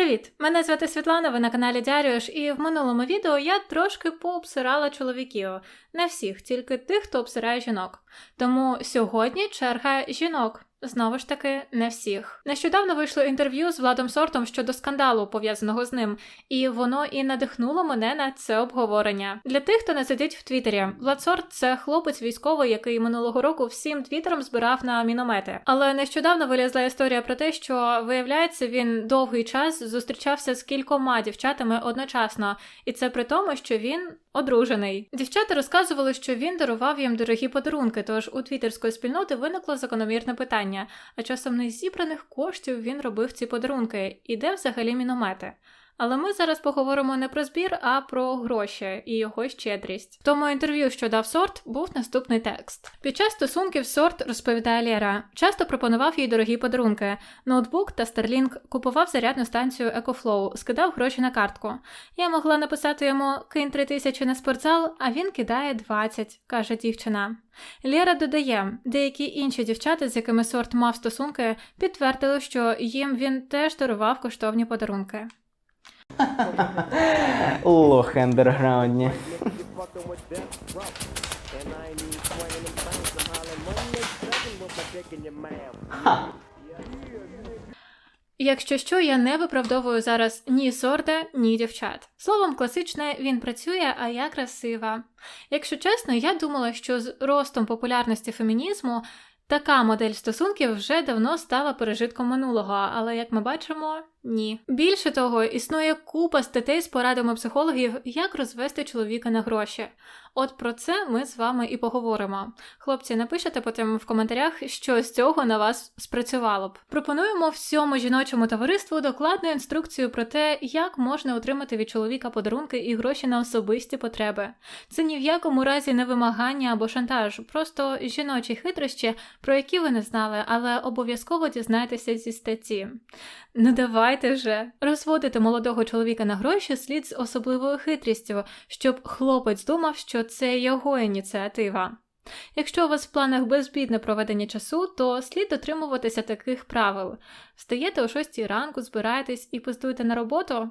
Привіт! Мене звати Світлана, ви на каналі Дяріош, і в минулому відео я трошки пообсирала чоловіків. Не всіх, тільки тих, хто обсирає жінок. Тому сьогодні черга жінок. Знову ж таки, не всіх. Нещодавно вийшло інтерв'ю з Владом Сортом щодо скандалу, пов'язаного з ним, і воно і надихнуло мене на це обговорення. Для тих, хто не сидить в Твіттері, Влад Сорт – це хлопець військовий, який минулого року всім твіттером збирав на міномети. Але нещодавно вилізла історія про те, що виявляється, він довгий час зустрічався з кількома дівчатами одночасно, і це при тому, що він одружений. Дівчата розказували, що він дарував їм дорогі подарунки. Тож у твіттерської спільноти виникло закономірне питання: а часом не зібраних коштів він робив ці подарунки, і де взагалі міномети? Але ми зараз поговоримо не про збір, а про гроші і його щедрість. Тому інтерв'ю, що дав сорт, був наступний текст. Під час стосунків сорт розповідає Лєра, часто пропонував їй дорогі подарунки. Ноутбук та Starlink купував зарядну станцію EcoFlow, скидав гроші на картку. Я могла написати йому кинь три тисячі на спортзал, а він кидає 20, каже дівчина. Лєра додає, деякі інші дівчата, з якими сорт мав стосунки, підтвердили, що їм він теж дарував коштовні подарунки. Лох андерграундні. Якщо що, я не виправдовую зараз ні сорта, ні дівчат. Словом, класичне він працює, а я красива. Якщо чесно, я думала, що з ростом популярності фемінізму така модель стосунків вже давно стала пережитком минулого, але як ми бачимо, ні. Більше того, існує купа статей з порадами психологів, як розвести чоловіка на гроші. От про це ми з вами і поговоримо. Хлопці, напишете потім в коментарях, що з цього на вас спрацювало б. Пропонуємо всьому жіночому товариству докладну інструкцію про те, як можна отримати від чоловіка подарунки і гроші на особисті потреби. Це ні в якому разі не вимагання або шантаж, просто жіночі хитрощі, про які ви не знали, але обов'язково дізнайтеся зі статті. Ну давайте вже розводити молодого чоловіка на гроші слід з особливою хитрістю, щоб хлопець думав, що це його ініціатива. Якщо у вас в планах безбідне проведення часу, то слід дотримуватися таких правил. Встаєте о 6 ранку, збираєтесь і пустуєте на роботу.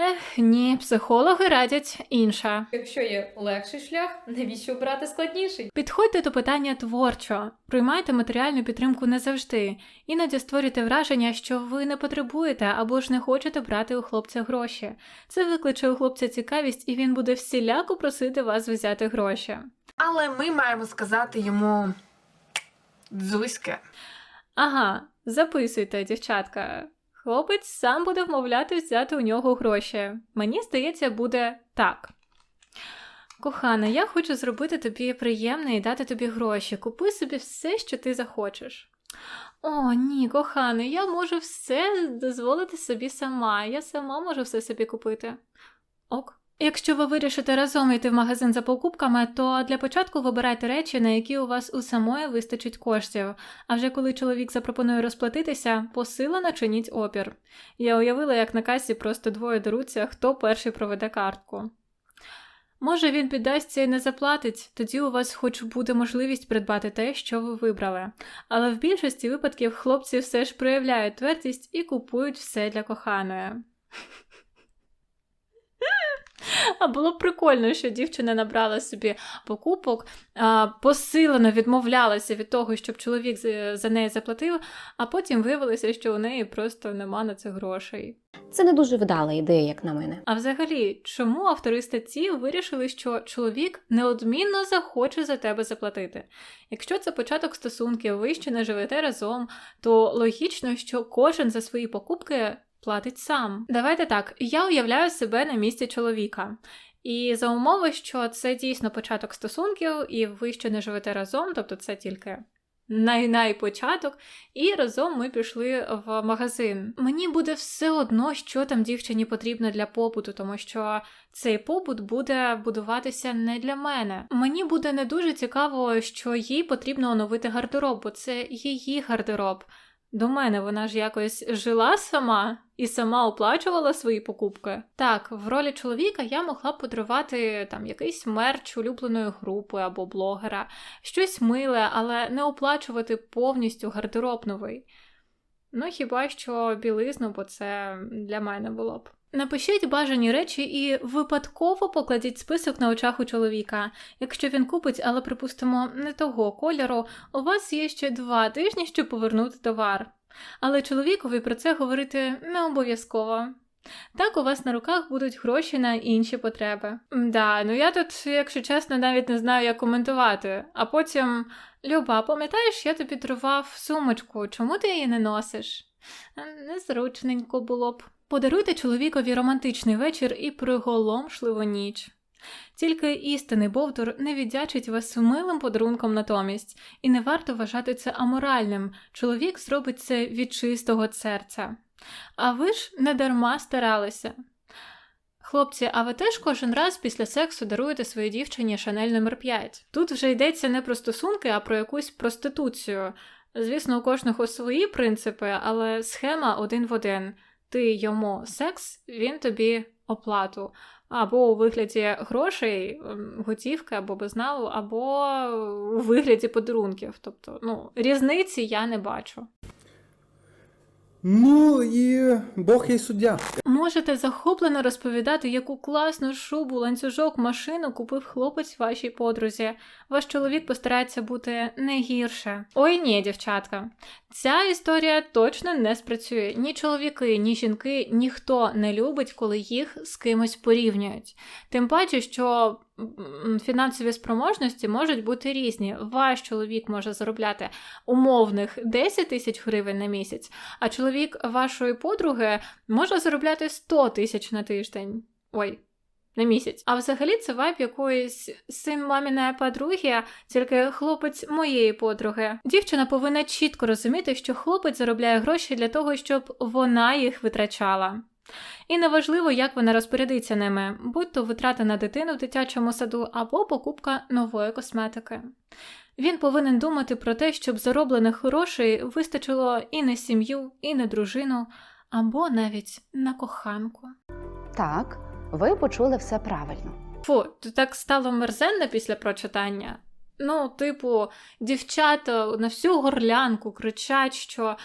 Ех, ні, психологи радять інша. Якщо є легший шлях, навіщо брати складніший? Підходьте до питання творчо, приймайте матеріальну підтримку не завжди, іноді створюйте враження, що ви не потребуєте або ж не хочете брати у хлопця гроші. Це викличе у хлопця цікавість, і він буде всіляко просити вас взяти гроші. Але ми маємо сказати йому дзузьке. Ага, записуйте, дівчатка. Хлопець сам буде вмовляти взяти у нього гроші. Мені здається, буде так. Кохана, я хочу зробити тобі приємне і дати тобі гроші. Купи собі все, що ти захочеш. О, ні, коханий, я можу все дозволити собі сама. Я сама можу все собі купити. Ок. Якщо ви вирішите разом йти в магазин за покупками, то для початку вибирайте речі, на які у вас у самої вистачить коштів. А вже коли чоловік запропонує розплатитися, посилено чиніть опір. Я уявила, як на касі просто двоє деруться, хто перший проведе картку. Може, він піддасться і не заплатить, тоді у вас хоч буде можливість придбати те, що ви вибрали. Але в більшості випадків хлопці все ж проявляють твердість і купують все для коханої. А було б прикольно, що дівчина набрала собі покупок, посилено відмовлялася від того, щоб чоловік за- за неї заплатив, а потім виявилося, що у неї просто нема на це грошей. Це не дуже вдала ідея, як на мене. А взагалі, чому автори статті вирішили, що чоловік неодмінно захоче за тебе заплатити? Якщо це початок стосунків, ви ще не живете разом, то логічно, що кожен за свої покупки платить сам. Давайте так, я уявляю себе на місці чоловіка. І за умови, що це дійсно початок стосунків, і ви ще не живете разом, тобто це тільки най-най початок, і разом ми пішли в магазин. Мені буде все одно, що там дівчині потрібно для побуту, тому що цей побут буде будуватися не для мене. Мені буде не дуже цікаво, що їй потрібно оновити гардероб, бо це її гардероб. До мене вона ж якось жила сама і сама оплачувала свої покупки. Так, в ролі чоловіка я могла б подарувати там якийсь мерч улюбленої групи або блогера, щось миле, але не оплачувати повністю гардероб новий. Ну, хіба що білизну, бо це для мене було б. Напишіть бажані речі і випадково покладіть список на очах у чоловіка. Якщо він купить, але припустимо, не того кольору, у вас є ще два тижні, щоб повернути товар. Але чоловікові про це говорити не обов'язково. Так у вас на руках будуть гроші на інші потреби. Да, ну я тут, якщо чесно, навіть не знаю, як коментувати. А потім, Люба, пам'ятаєш, я тобі дарував сумочку, чому ти її не носиш? «Е, Незручненько було б. Подаруйте чоловікові романтичний вечір і приголомшливу ніч. Тільки істинний Бовдур не віддячить вас милим подарунком натомість, і не варто вважати це аморальним. Чоловік зробить це від чистого серця. А ви ж не дарма старалися. Хлопці, а ви теж кожен раз після сексу даруєте своїй дівчині Шанель номер 5 Тут вже йдеться не про стосунки, а про якусь проституцію. Звісно, у кожного свої принципи, але схема один в один. Ти йому секс, він тобі оплату. Або у вигляді грошей, ем, готівки, або безналу, або у вигляді подарунків. Тобто, ну, різниці я не бачу. Ну і Бог є суддя. Можете захоплено розповідати, яку класну шубу, ланцюжок, машину купив хлопець вашій подрузі. Ваш чоловік постарається бути не гірше. Ой ні, дівчатка. Ця історія точно не спрацює. Ні чоловіки, ні жінки, ніхто не любить, коли їх з кимось порівнюють. Тим паче, що фінансові спроможності можуть бути різні. Ваш чоловік може заробляти умовних 10 тисяч гривень на місяць, а чоловік вашої подруги може заробляти 100 тисяч на тиждень. Ой. На місяць. А взагалі це вайб якоїсь син маміної подруги, тільки хлопець моєї подруги. Дівчина повинна чітко розуміти, що хлопець заробляє гроші для того, щоб вона їх витрачала. І неважливо, як вона розпорядиться ними, будь то витрата на дитину в дитячому саду або покупка нової косметики. Він повинен думати про те, щоб зароблених грошей вистачило і на сім'ю, і на дружину, або навіть на коханку. Так, ви почули все правильно. Фу, то так стало мерзенно після прочитання. Ну, типу, дівчата на всю горлянку кричать, що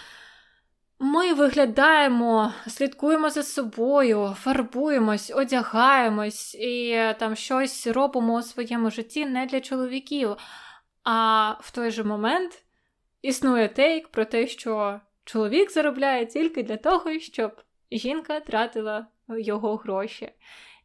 ми виглядаємо, слідкуємо за собою, фарбуємось, одягаємось і там щось робимо у своєму житті не для чоловіків. А в той же момент існує тейк про те, що чоловік заробляє тільки для того, щоб жінка тратила його гроші.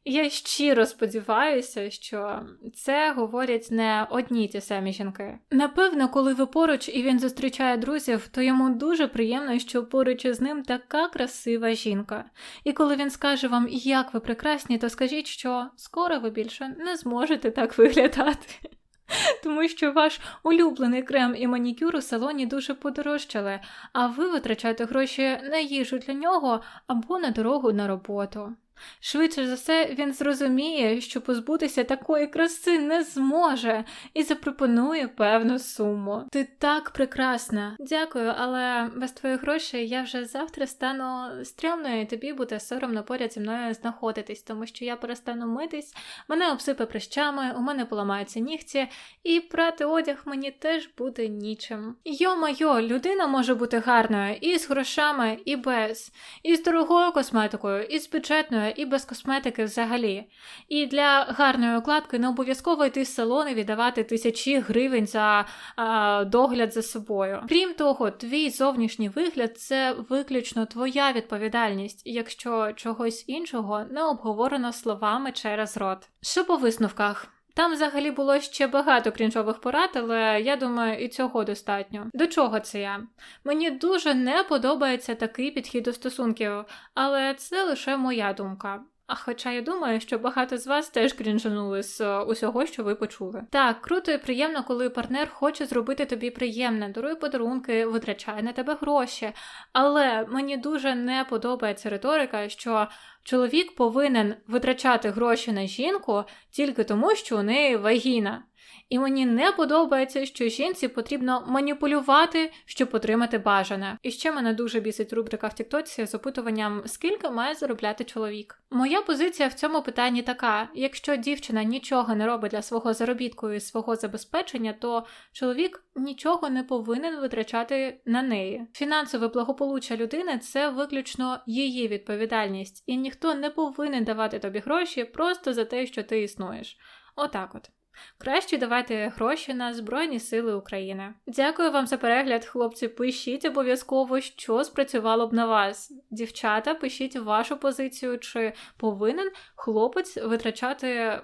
Я щиро сподіваюся, що це говорять не одні ті самі жінки. Напевно, коли ви поруч і він зустрічає друзів, то йому дуже приємно, що поруч із ним така красива жінка. І коли він скаже вам, як ви прекрасні, то скажіть, що скоро ви більше не зможете так виглядати. Тому що ваш улюблений крем і манікюр у салоні дуже подорожчали, а ви витрачаєте гроші на їжу для нього або на дорогу на роботу. Швидше за все, він зрозуміє, що позбутися такої краси не зможе, і запропонує певну суму. Ти так прекрасна. Дякую, але без твоїх грошей я вже завтра стану стрьомною, і тобі буде соромно поряд зі мною знаходитись, тому що я перестану митись, мене обсипе прищами, у мене поламаються нігті, і прати одяг мені теж буде нічим. Йо-майо, людина може бути гарною і з грошами, і без, і з дорогою косметикою, і з бюджетною, і без косметики взагалі. І для гарної укладки не обов'язково йти в салон і віддавати тисячі гривень за а, догляд за собою. Крім того, твій зовнішній вигляд це виключно твоя відповідальність, якщо чогось іншого не обговорено словами через рот. Що по висновках? Там взагалі було ще багато крінжових порад, але я думаю, і цього достатньо. До чого це я? Мені дуже не подобається такий підхід до стосунків, але це лише моя думка. А хоча я думаю, що багато з вас теж крінжанули з е, усього, що ви почули. Так, круто і приємно, коли партнер хоче зробити тобі приємне, дарує подарунки, витрачає на тебе гроші. Але мені дуже не подобається риторика, що чоловік повинен витрачати гроші на жінку тільки тому, що у неї вагіна. І мені не подобається, що жінці потрібно маніпулювати, щоб отримати бажане. І ще мене дуже бісить рубрика в Тіктоці з опитуванням, скільки має заробляти чоловік. Моя позиція в цьому питанні така: якщо дівчина нічого не робить для свого заробітку і свого забезпечення, то чоловік нічого не повинен витрачати на неї. Фінансове благополуччя людини це виключно її відповідальність, і ніхто не повинен давати тобі гроші просто за те, що ти існуєш. Отак от. Краще давайте гроші на Збройні Сили України. Дякую вам за перегляд, хлопці. Пишіть обов'язково, що спрацювало б на вас. Дівчата, пишіть вашу позицію, чи повинен хлопець витрачати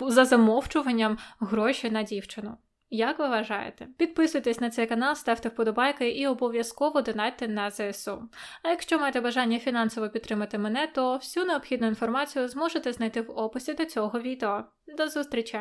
за замовчуванням гроші на дівчину. Як ви вважаєте? Підписуйтесь на цей канал, ставте вподобайки і обов'язково донайте на ЗСУ. А якщо маєте бажання фінансово підтримати мене, то всю необхідну інформацію зможете знайти в описі до цього відео. До зустрічі!